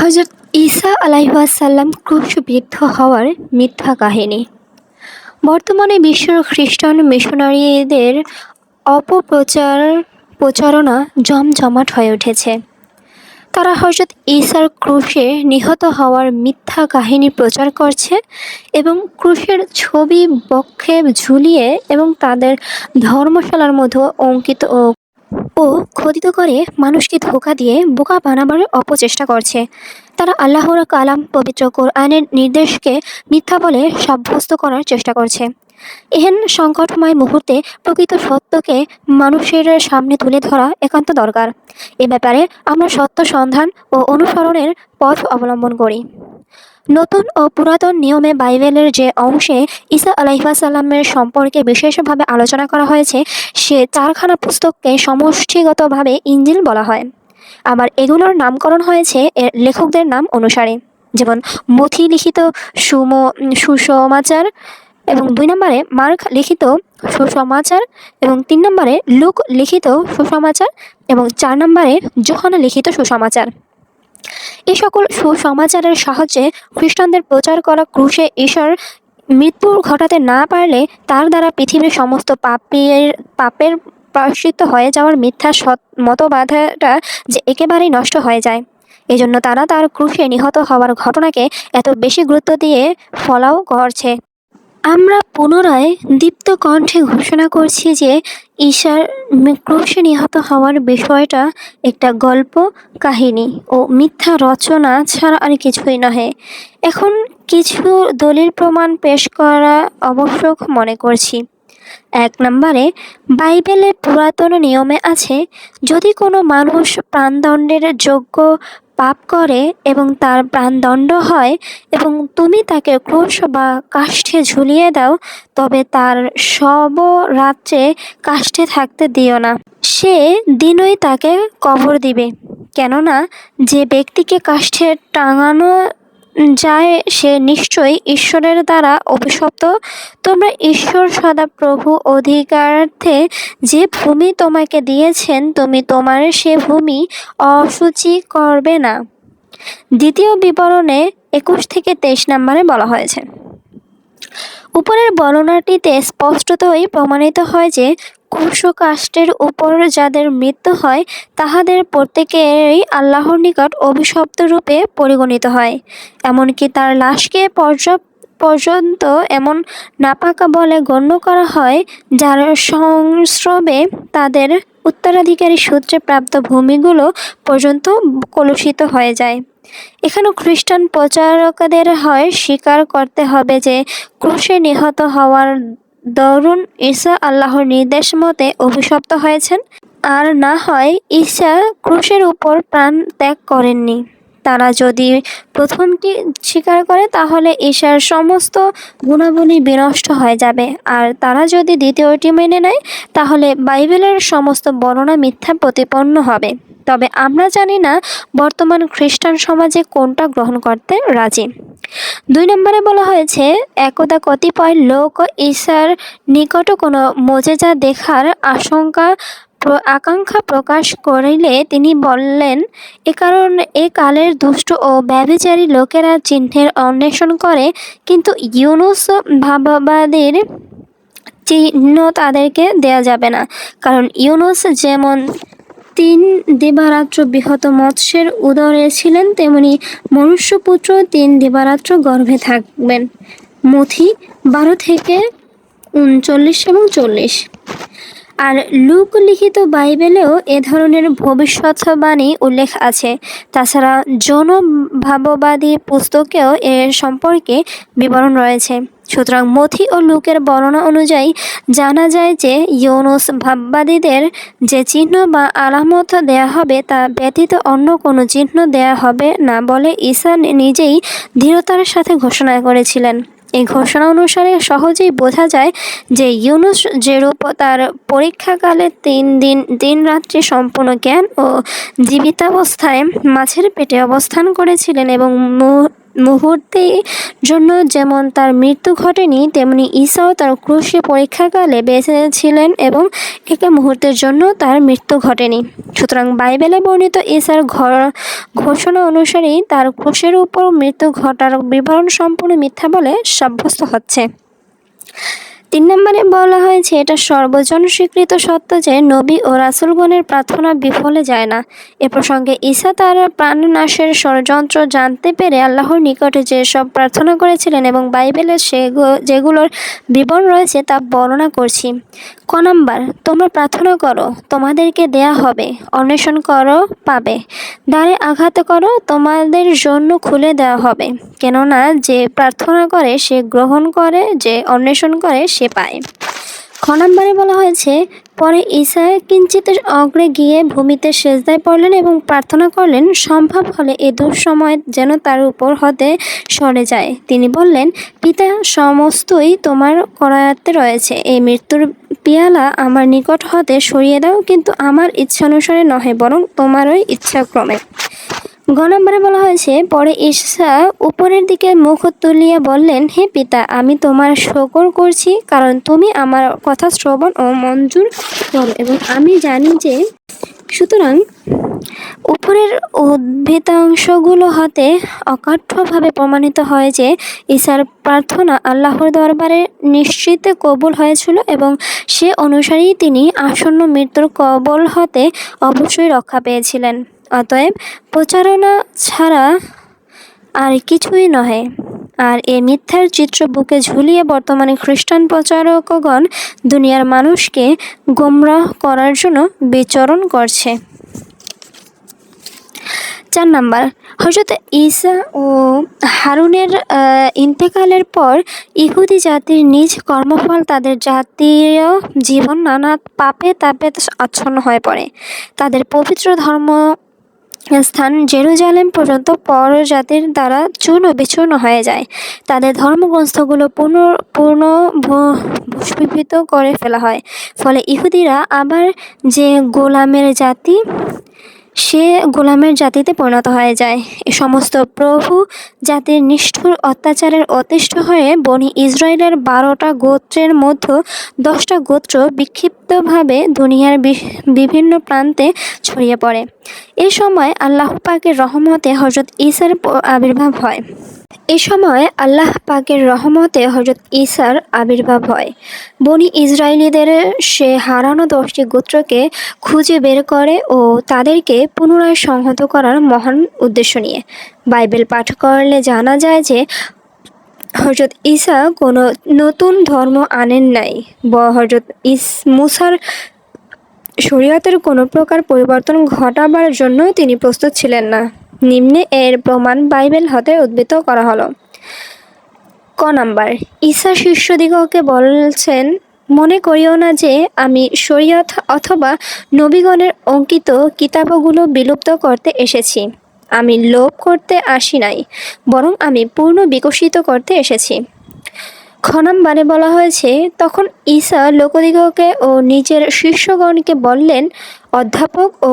হজরত ঈসা আলাইসাল্লাম ক্রুশবিদ্ধ হওয়ার মিথ্যা কাহিনী। বর্তমানে বিশ্বের খ্রিস্টান মিশনারিদের অপপ্রচার, প্রচারণা জমজমাট হয়ে উঠেছে। তারা হজরত ঈসার ক্রুশে নিহত হওয়ার মিথ্যা কাহিনী প্রচার করছে এবং ক্রুশের ছবি বক্ষে ঝুলিয়ে এবং তাদের ধর্মশালার মধ্যে অঙ্কিত ও ও খোদিত করে মানুষকে ধোঁকা দিয়ে বোকা বানাবার অপচেষ্টা করছে। তারা আল্লাহর কালাম, পবিত্র কোরআনের নির্দেশকে মিথ্যা বলে সাব্যস্ত করার চেষ্টা করছে। এহেন সংকটময় মুহূর্তে প্রকৃত সত্যকে মানুষের সামনে তুলে ধরা একান্ত দরকার। এ ব্যাপারে আমরা সত্য সন্ধান ও অনুসরণের পথ অবলম্বন করি। নতুন ও পুরাতন নিয়মে বাইবেলের যে অংশে ঈসা আলাইসাল্লামের সম্পর্কে বিশেষভাবে আলোচনা করা হয়েছে, সে চারখানা পুস্তককে সমষ্টিগতভাবে ইঞ্জিল বলা হয়। আবার এগুলোর নামকরণ হয়েছে এর লেখকদের নাম অনুসারে। যেমন মথি লিখিত সুম সুসমাচার এবং দুই নম্বরে মার্ক লিখিত সুসমাচার এবং তিন নম্বরে লুক লিখিত সুসমাচার এবং চার নম্বরে জোহানা লিখিত সুসমাচার। এই সকল সুসমাচারের সাহায্যে খ্রিস্টানদের প্রচার করা ক্রুশে ঈশ্বর মৃত্যু ঘটাতে না পারলে তার দ্বারা পৃথিবীর সমস্ত পাপের পাপের প্রায়শ্চিত্ত হয়ে যাওয়ার মিথ্যা সৎ মতবাদটা যে একেবারেই নষ্ট হয়ে যায়। এজন্য তারা তার ক্রুশে নিহত হওয়ার ঘটনাকে এত বেশি গুরুত্ব দিয়ে ফলাও করছে। আমরা পুনরায় দীপ্ত কণ্ঠে ঘোষণা করছি যে ঈশার ক্রুশে নিহত হওয়ার বিষয়টা একটা গল্প, কাহিনী ও মিথ্যা রচনা ছাড়া আর কিছুই নহে। এখন কিছু দলিল প্রমাণ পেশ করা আবশ্যক মনে করছি। এক নম্বরে বাইবেলের পুরাতন নিয়মে আছে, যদি কোনো মানুষ প্রাণদণ্ডের যোগ্য পাপ করে এবং তার প্রাণদণ্ড হয় এবং তুমি তাকে ক্রোশ বা কাষ্ঠে ঝুলিয়ে দাও, তবে তার সব রাত্রে কাষ্ঠে থাকতে দিও না। সে দিনই তাকে কবর দিবে। কেননা, যে ব্যক্তিকে কাষ্ঠে টাঙানো যায় সে নিশ্চয়ই ঈশ্বরের দ্বারা অভিশপ্ত। তোমরা ঈশ্বর সদা প্রভু অধিকারার্থে যে ভূমি তোমাকে দিয়েছেন, তুমি তোমার সে ভূমি অসুচি করবে না। দ্বিতীয় বিবরণে একুশ থেকে তেইশ নম্বরে বলা হয়েছে। উপরের বর্ণনাটিতে স্পষ্টতই প্রমাণিত হয় যে কুশকাষ্টের উপর যাদের মৃত্যু হয়, তাহাদের প্রত্যেকেরই আল্লাহর নিকট অভিশপ্ত রূপে পরিগণিত হয়। এমনকি তার লাশকে পর্যাপ্ত পর্যন্ত এমন নাপাকা বলে গণ্য করা হয়, যার সংস্রবে তাদের উত্তরাধিকারী সূত্রে প্রাপ্ত ভূমিগুলো পর্যন্ত কলুষিত হয়ে যায়। এখানেও খ্রিস্টান প্রচারকদের হয় স্বীকার করতে হবে যে ক্রুশে নিহত হওয়ার দরুন ঈসা আল্লাহর নির্দেশ মতে অভিশপ্ত হয়েছেন। আর না হয় ঈসা ক্রুশের উপর প্রাণ ত্যাগ করেননি। তারা যদি প্রথমটি স্বীকার করে, তাহলে ঈশার সমস্ত গুণাবলী বিনষ্ট হয়ে যাবে। আর তারা যদি দ্বিতীয়টি মেনে নেয়, তাহলে বাইবেলের সমস্ত বর্ণনা মিথ্যা প্রতিপন্ন হবে। তবে আমরা জানি না বর্তমান খ্রিস্টান সমাজে কোনটা গ্রহণ করতে রাজি। দুই নম্বরে বলা হয়েছে, একদা কতিপয় লোক ঈশার নিকট কোনো মজেজা দেখার আশঙ্কা আকাঙ্ক্ষা প্রকাশ করিলে তিনি বললেন, এ কারণ এ কালের দুষ্ট ও ব্যভিচারী লোকেরা চিহ্নের অন্বেষণ করে, কিন্তু ইউনুস ভাববাদের চিহ্ন তাদেরকে দেয়া যাবে না। কারণ ইউনুস যেমন তিন দিবারাত্র বৃহৎ মৎস্যের উদরে ছিলেন, তেমনি মনুষ্যপুত্র তিন দিবারাত্র গর্ভে থাকবেন। মথি বারো থেকে উনচল্লিশ এবং চল্লিশ। আর লুক লিখিত বাইবেলেও এ ধরনের ভবিষ্যৎবাণী উল্লেখ আছে। তাছাড়া যৌন ভাববাদী পুস্তকেও এর সম্পর্কে বিবরণ রয়েছে। সুতরাং মথি ও লুকের বর্ণনা অনুযায়ী জানা যায় যে ইউনুস ভাববাদীদের যে চিহ্ন বা আলামত দেয়া হবে তা ব্যতীত অন্য কোনো চিহ্ন দেয়া হবে না বলে ঈসা নিজেই দৃঢ়তার সাথে ঘোষণা করেছিলেন। এই ঘোষণা অনুসারে সহজেই বোঝা যায় যে ইউনুস যেরূপ তার পরীক্ষাকালে তিন দিন দিন রাত্রি সম্পূর্ণ জ্ঞান ও জীবিতাবস্থায় মাছের পেটে অবস্থান করেছিলেন এবং মুহূর্তের জন্য যেমন তার মৃত্যু ঘটেনি, তেমনি ঈসাও তার ক্রুশে পরীক্ষাকালে বেঁচে ছিলেন এবং একে মুহূর্তের জন্য তার মৃত্যু ঘটেনি। সুতরাং বাইবেলে বর্ণিত ঈসার ঘর ঘোষণা অনুসারেই তার ক্রুশের উপর মৃত্যু ঘটার বিবরণ সম্পূর্ণ মিথ্যা বলে সাব্যস্ত হচ্ছে। তিন নম্বরে বলা হয়েছে, এটা সর্বজন স্বীকৃত সত্য যে নবী ও রাসুলগণের প্রার্থনা বিফলে যায় না। এ প্রসঙ্গে ঈসা তার প্রাণনাশের ষড়যন্ত্র জানতে পেরে আল্লাহর নিকটে যে সব প্রার্থনা করেছিলেন এবং বাইবেলে সে যেগুলোর বিবরণ রয়েছে তা বর্ণনা করছি। ক নাম্বার, তোমরা প্রার্থনা করো, তোমাদেরকে দেয়া হবে, অন্বেষণ করো, পাবে। দ্বারে আঘাত করো, তোমাদের জন্য খুলে দেওয়া হবে। কেননা যে প্রার্থনা করে, সে গ্রহণ করে, যে অন্বেষণ করে সে পায়। খ নম্বরে বলা হয়েছে, পরে ঈসা কিঞ্চিত অগ্রে গিয়ে ভূমিতে সেজদায় পড়লেন এবং প্রার্থনা করলেন, সম্ভব হলে এ দুঃসময় যেন তার উপর হতে সরে যায়। তিনি বললেন, পিতা, সমস্তই তোমার করায়ত্তে রয়েছে। এই মৃত্যুর পিয়ালা আমার নিকট হতে সরিয়ে দাও, কিন্তু আমার ইচ্ছা অনুসারে নহে, বরং তোমারই ইচ্ছাক্রমে। গ নম্বরে বলা হয়েছে, পরে ঈশা উপরের দিকে মুখ তুলিয়া বললেন, হে পিতা, আমি তোমার শকর করছি, কারণ তুমি আমার কথা শ্রবণ ও মঞ্জুর করো এবং আমি জানি যে, সুতরাং উপরের উদ্ভিদাংশগুলো হাতে অকাঠ্যভাবে প্রমাণিত হয় যে ঈশার প্রার্থনা আল্লাহর দরবারে নিশ্চিত কবুল হয়েছিল এবং সে অনুসারেই তিনি আসন্ন মৃত্যুর কবল হতে অবশ্যই রক্ষা পেয়েছিলেন। অতএব প্রচারণা ছাড়া আর কিছুই নহে। আর এ মিথ্যার চিত্র বুকে ঝুলিয়ে বর্তমানে খ্রিস্টান প্রচারকগণ দুনিয়ার মানুষকে গোমরাহ করার জন্য বিচরণ করছে। চার নাম্বার হজরত ঈসা ও হারুনের ইন্তেকালের পর ইহুদি জাতির নিজ কর্মফল তাদের জাতীয় জীবন নানা পাপে তাপে আচ্ছন্ন হয়ে পড়ে। তাদের পবিত্র ধর্ম স্থান জেরুজালেম পর্যন্ত পরজাতির দ্বারা চূর্ণ বিচূর্ণ হয়ে যায়। তাদের ধর্মগ্রন্থগুলো পুনঃ পূর্ণ ভূ- করে ফেলা হয়। ফলে ইহুদিরা আবার যে গোলামের জাতি সে গোলামের জাতিতে পরিণত হয়ে যায়। এ সমস্ত প্রভু জাতির নিষ্ঠুর অত্যাচারের অতিষ্ঠ হয়ে বনি ইসরায়েলের বারোটা গোত্রের মধ্যে দশটা গোত্র বিক্ষিপ্তভাবে দুনিয়ার বিভিন্ন প্রান্তে ছড়িয়ে পড়ে। এ সময় আল্লাহ পাকের রহমতে হজরত ইসার আবির্ভাব হয়। এ সময় আল্লাহ পাকের রহমতে হজরত ঈসার আবির্ভাব হয়। বনি ইসরায়েলিদের সে হারানো দশটি গোত্রকে খুঁজে বের করে ও তাদেরকে পুনরায় সংহত করার মহান উদ্দেশ্য নিয়ে। বাইবেল পাঠ করলে জানা যায় যে হজরত ঈসা কোনো নতুন ধর্ম আনেন নাই, ব হজরত ইস মুসার শরীয়তের কোনো প্রকার পরিবর্তন ঘটাবার জন্য তিনি প্রস্তুত ছিলেন না। নিম্নে এর প্রমাণ বাইবেল হতে উদ্বৃত্ত করা হলো। ক নাম্বার ঈশা শিষ্যদিগকে বলছেন, মনে করিও না যে আমি শরীয়ত অথবা নবীগণের অঙ্কিত কিতাবগুলো বিলুপ্ত করতে এসেছি। আমি লোভ করতে আসি নাই, বরং আমি পূর্ণ বিকশিত করতে এসেছি। খ নম্বরে বলা হয়েছে, তখন ঈসা লোকদিগকে ও নিজের শিষ্যগণকে বললেন, অধ্যাপক ও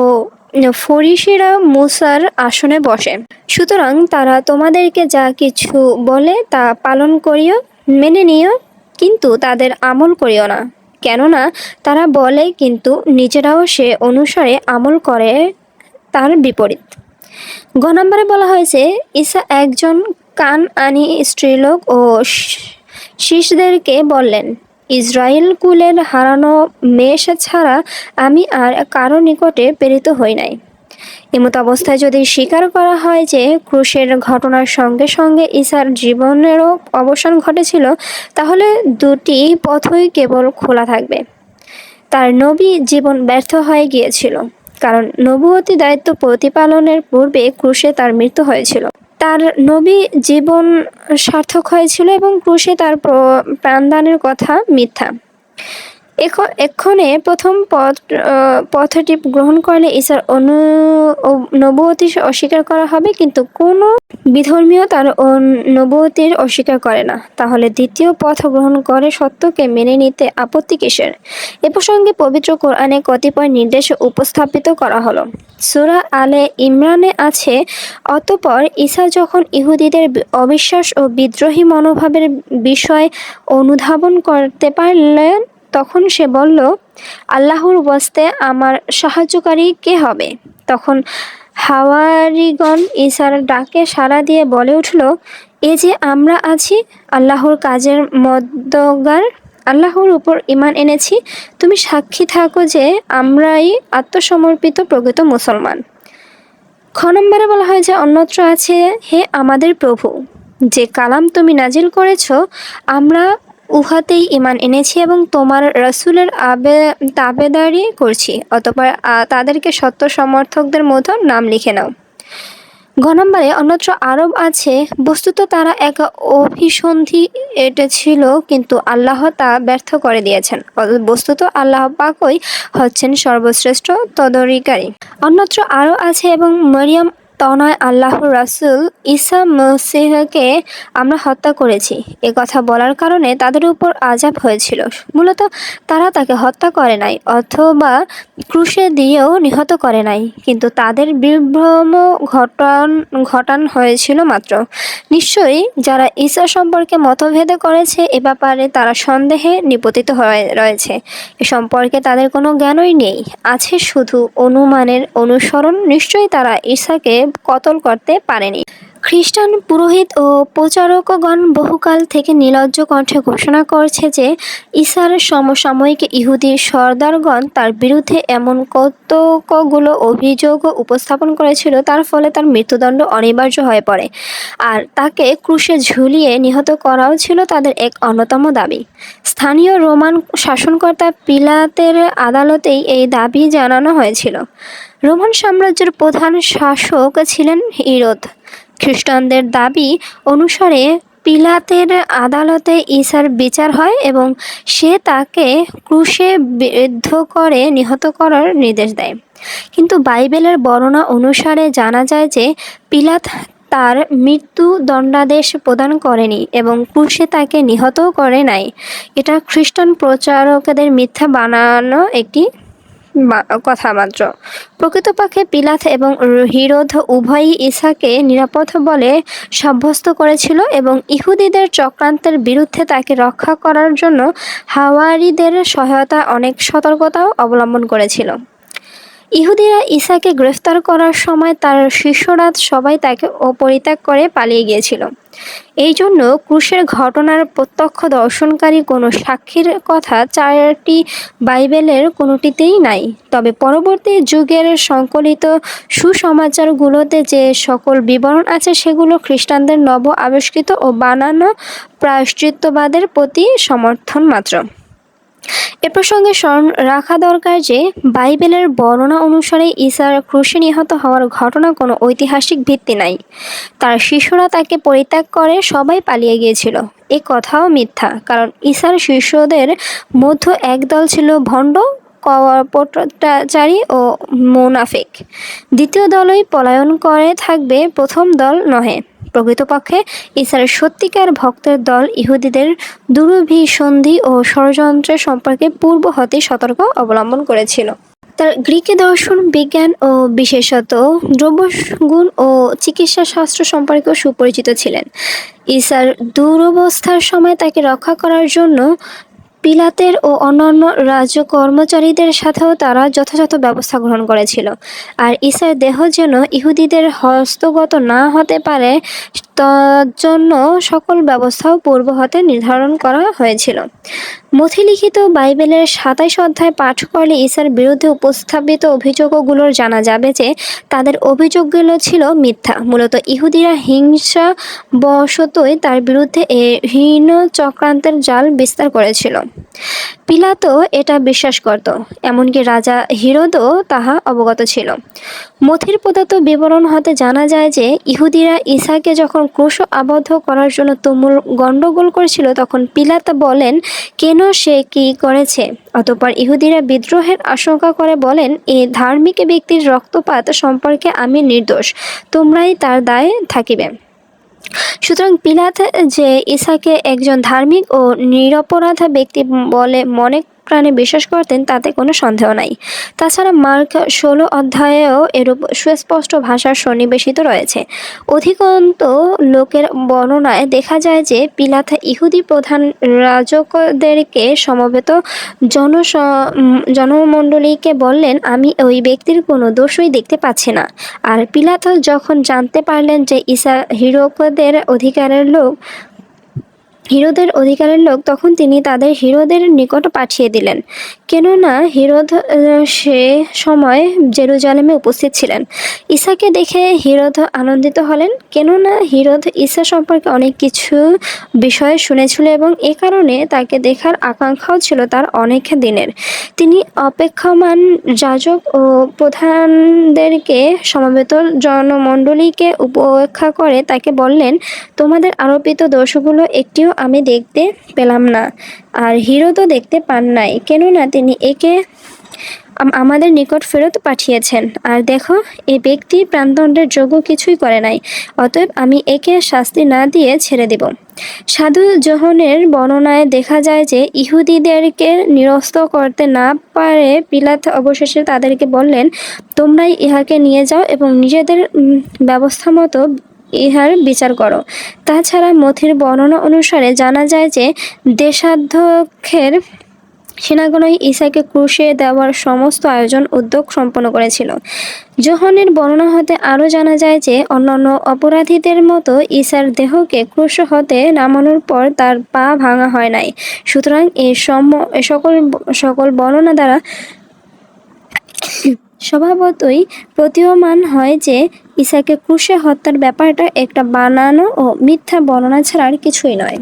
ফরিসিরা মুসার আসনে বসে। সুতরাং তারা তোমাদেরকে যা কিছু বলে তা পালন করিও, মেনে নিও, কিন্তু তাদের আমল করিও না। কেননা তারা বলে, কিন্তু নিজেরাও সে অনুসারে আমল করে তার বিপরীত। গ নম্বরে বলা হয়েছে, ঈসা একজন কান আনি স্ত্রীলোক ও শিশদেরকে বললেন ইসরায়েল কুলের হারানো মেষ ছাড়া আমি আর কারও নিকটে প্রেরিত হই নাই। এমত অবস্থায় যদি স্বীকার করা হয় যে ক্রুশের ঘটনার সঙ্গে সঙ্গে ঈসার জীবনেরও অবসান ঘটেছিল, তাহলে দুটি পথই কেবল খোলা থাকবে। তার নবী জীবন ব্যর্থ হয়ে গিয়েছিল, কারণ নবুয়তি দায়িত্ব প্রতিপালনের পূর্বে ক্রুশে তার মৃত্যু হয়েছিল। তার নবী জীবন সার্থক হয়েছিল এবং ক্রুশে তার প্র- প্রাণদানের কথা মিথ্যা। এখ- এক্ষণে প্রথম পথ পথটি গ্রহণ করলে ঈসার অনু নবুয়তি অস্বীকার করা হবে, কিন্তু কোনো বিধর্মীয় তার নবুয়তির অস্বীকার করে না। তাহলে দ্বিতীয় পথ গ্রহণ করে সত্যকে মেনে নিতে আপত্তি কিসের? এ প্রসঙ্গে পবিত্র কোরআনে কতিপয় নির্দেশ উপস্থাপিত করা হলো। সূরা আলে ইমরানে আছে, অতপর ঈসা যখন ইহুদিদের অবিশ্বাস ও বিদ্রোহী মনোভাবের বিষয় অনুধাবন করতে পারলেন তখন সে বলল, আল্লাহর বস্তে আমার সাহায্যকারী কে হবে? তখন হাওয়ারিগণ ঈসার ডাকে সাড়া দিয়ে বলে উঠল, এ যে আমরা আছি, আল্লাহর কাজের মদ্দগার, আল্লাহর উপর ইমান এনেছি, তুমি সাক্ষী থাকো যে আমরাই আত্মসমর্পিত প্রকৃত মুসলমান। খ নম্বরে বলা হয় যে অন্যত্র আছে হে আমাদের প্রভু। যে কালাম তুমি নাজিল করেছ, আমরা উহাতেই ইমান এনেছি এবং তোমার রসুলের আবে, তাবেদারি করছি। অতপর তাদেরকে সত্য সমর্থকদের মধ্যে নাম লিখে নাও। ঘ নম্বরে, অন্যত্র আরব আছে, বস্তুত তারা এক অভিসন্ধি এটা ছিল কিন্তু আল্লাহ তা ব্যর্থ করে দিয়েছেন। বস্তুত আল্লাহ পাকই হচ্ছেন সর্বশ্রেষ্ঠ তদরিকারী অন্যত্র আরও আছে এবং মরিয়ম তনয় আল্লাহর রাসূল ঈসা মসিহকে আমরা হত্যা করেছি। এ কথা বলার কারণে তাদের উপর আজাব হয়েছিল। মূলত তারা তাকে হত্যা করে নাই অথবা ক্রুশে দিয়েও নিহত করে নাই। কিন্তু তাদের বিভ্রম ঘটান ঘটান হয়েছিল মাত্র। নিশ্চয়ই যারা ঈসা সম্পর্কে মতভেদ করেছে, এ ব্যাপারে তারা সন্দেহে নিপতিত হয়ে রয়েছে। এ সম্পর্কে তাদের কোনো জ্ঞানই নেই। আছে শুধু অনুমানের অনুসরণ। নিশ্চয়ই তারা ঈসাকে কতল করতে পারেনি। খ্রিস্টান পুরোহিত ও প্রচারকগণ বহুকাল থেকে নির্লজ্জ কণ্ঠে ঘোষণা করছে যে ঈসার সমসাময়িক ইহুদি সর্দারগণ তার বিরুদ্ধে এমন কতকগুলো অভিযোগ উপস্থাপন করেছিল, তার ফলে তার মৃত্যুদণ্ড অনিবার্য হয়ে পড়ে। আর তাকে ক্রুশে ঝুলিয়ে নিহত করাও ছিল তাদের এক অন্যতম দাবি। স্থানীয় রোমান শাসনকর্তা পিলাতের আদালতেই এই দাবি জানানো হয়েছিল। রোমান সাম্রাজ্যের প্রধান শাসক ছিলেন ইরোদ খ্রিস্টানদের দাবি অনুসারে পিলাতের আদালতে ঈসার বিচার হয় এবং সে তাকে ক্রুশে বিদ্ধ করে নিহত করার নির্দেশ দেয়। কিন্তু বাইবেলের বর্ণনা অনুসারে জানা যায় যে পিলাত তার মৃত্যু দণ্ডাদেশ প্রদান করেনি এবং ক্রুশে তাকে নিহতও করে নাই। এটা খ্রিস্টান প্রচারকদের মিথ্যা বানানো একটি কথা মাত্র। প্রকৃতপক্ষে পিলাথ এবং হিরোধ উভয়ই ঈসাকে নিরাপদ বলে সাব্যস্ত করেছিল এবং ইহুদিদের চক্রান্তের বিরুদ্ধে তাকে রক্ষা করার জন্য হাওয়ারিদের সহায়তা অনেক সতর্কতাও অবলম্বন করেছিল। ইহুদিরা ঈসাকে গ্রেফতার করার সময় তার শিষ্যরা সবাই তাকে পরিত্যাগ করে পালিয়ে গিয়েছিল। এই জন্য ক্রুশের ঘটনার প্রত্যক্ষ দর্শনকারী কোনো সাক্ষীর কথা চারটি বাইবেলের কোনোটিতেই নাই। তবে পরবর্তী যুগের সংকলিত সুসমাচারগুলোতে যে সকল বিবরণ আছে, সেগুলো খ্রিস্টানদের নব আবিষ্কৃত ও বানানো প্রায়শ্চিত্তবাদের প্রতি সমর্থন মাত্র। এ প্রসঙ্গে স্মরণ রাখা দরকার যে, বাইবেলের বর্ণনা অনুসারে ঈশার ক্রুশে নিহত হওয়ার ঘটনা কোনো ঐতিহাসিক ভিত্তি নাই। তার শিষ্যরা তাকে পরিত্যাগ করে সবাই পালিয়ে গিয়েছিল। এ কথাও মিথ্যা, কারণ ঈশার শিষ্যদের মধ্যে একদল ছিল ভণ্ড, কপটচারী ও মুনাফিক। দ্বিতীয় দলই পলায়ন করে থাকবে প্রথম দল নহে। প্রকৃতপক্ষে ঈসার সত্যিকার ভক্তের দল ইহুদিদের দুরভিসন্ধি ও ষড়যন্ত্রের সম্পর্কে পূর্ব হতে সতর্ক অবলম্বন করেছিল। তার গ্রিকে দর্শন, বিজ্ঞান ও বিশেষত দ্রব্যগুণ ও চিকিৎসা শাস্ত্র সম্পর্কেও সুপরিচিত ছিলেন। ঈসার দুরবস্থার সময় তাকে রক্ষা করার জন্য পিলাতের ও অন্যান্য রাজ্য কর্মচারীদের সাথেও তারা যথাযথ ব্যবস্থা গ্রহণ করেছিল। আর ঈশার দেহ যেন ইহুদিদের হস্তগত না হতে পারে তজন্য সকল ব্যবস্থাও পূর্ব হতে নির্ধারণ করা হয়েছিল। মথিলিখিত বাইবেলের সাতাইশ অধ্যায় পাঠ করলে ঈসার বিরুদ্ধে উপস্থাপিত অভিযোগগুলোর জানা যাবে যে তাদের অভিযোগগুলো ছিল মিথ্যা। মূলত ইহুদিরা হিংসা বশতই তার বিরুদ্ধে এ হীন চক্রান্তের জাল বিস্তার করেছিল। পিলাতো এটা বিশ্বাস করত, এমনকি রাজা হিরোদও তাহা অবগত ছিল। মথির প্রদত্ত বিবরণ হতে জানা যায় যে, ইহুদিরা ঈসাকে যখন ক্রুশ আবদ্ধ করার জন্য তুমুল গণ্ডগোল করেছিল, তখন পিলাত বলেন, কেন সে কি করেছে? অতপর ইহুদিরা বিদ্রোহের আশঙ্কা করে বলেন, এ ধার্মিক ব্যক্তির রক্তপাত সম্পর্কে আমি নির্দোষ, তোমরাই তার দায় থাকিবে। সুতরাং পিলাত যে ঈসাকে একজন ধার্মিক ও নিরপরাধ ব্যক্তি বলে মনে প্রাণে বিশ্বাস করতেন, তাতে কোনো সন্দেহ নাই। তাছাড়া মার্ক ষোলো অধ্যায়েও এরূপ সুস্পষ্ট ভাষার সন্নিবেশিত রয়েছে। অধিকন্ত লোকের বর্ণনায় দেখা যায় যে, পিলাত ইহুদি প্রধান রাজকদেরকে সমবেত জনস জনমণ্ডলীকে বললেন, আমি ওই ব্যক্তির কোনো দোষই দেখতে পাচ্ছি না। আর পিলাত যখন জানতে পারলেন যে ঈসা হিরোকদের অধিকারের লোক হিরোদের অধিকারের লোক তখন তিনি তাদের হিরোদের নিকট পাঠিয়ে দিলেন। কেননা আহ, সে সময় জেরুজালেমে উপস্থিত ছিলেন। ঈসাকে দেখে হিরোদ আনন্দিত হলেন। কেননা হিরোদ ঈসা সম্পর্কে অনেক কিছু বিষয়ে শুনেছিল এবং এ কারণে তাকে দেখার আকাঙ্ক্ষাও ছিল তার অনেক দিনের। তিনি অপেক্ষমান যাজক ও প্রধানদেরকে সমবেত জনমণ্ডলীকে উপেক্ষা করে তাকে বললেন তোমাদের আরোপিত দোষগুলো একটিও আমি দেখতে পেলাম না? আর হিরো তো দেখতে পান নাই। কেননা তিনি একে আমাদের নিকট ফেরত পাঠিয়েছেন। আর দেখো এই ব্যক্তি প্রাণদণ্ডের যোগ্য কিছুই করে নাই। অতএব আমি একে শাস্তি না দিয়ে ছেড়ে দেব। সাধু জোহনের বর্ণনায় দেখা যায় যে, ইহুদিদেরকে নিরস্ত করতে না পারে পিলাত অবশেষে তাদেরকে বললেন, তোমরাই ইহাকে নিয়ে যাও এবং নিজেদের ব্যবস্থা মতো ইহার বিচার করো। তাছাড়া মথির বর্ণনা অনুসারে জানা যায় যে দেশাধ্যক্ষের সেনাগণই ঈসাকে ক্রুশে দেওয়ার সমস্ত আয়োজন উদ্যোগ সম্পন্ন করেছিল। যোহনের বর্ণনা হতে আরও জানা যায় যে অন্যান্য অপরাধীদের মতো ঈসার দেহকে ক্রুশ হতে নামানোর পর তার পা ভাঙা হয় নাই। সুতরাং এই সম সকল সকল বর্ণনা দ্বারা স্বভাবতই প্রতীয়মান হয় যে ঈসাকে ক্রুশে হত্যার ব্যাপারটা একটা বানানো ও মিথ্যা বর্ণনা ছাড়া আর কিছুই নয়।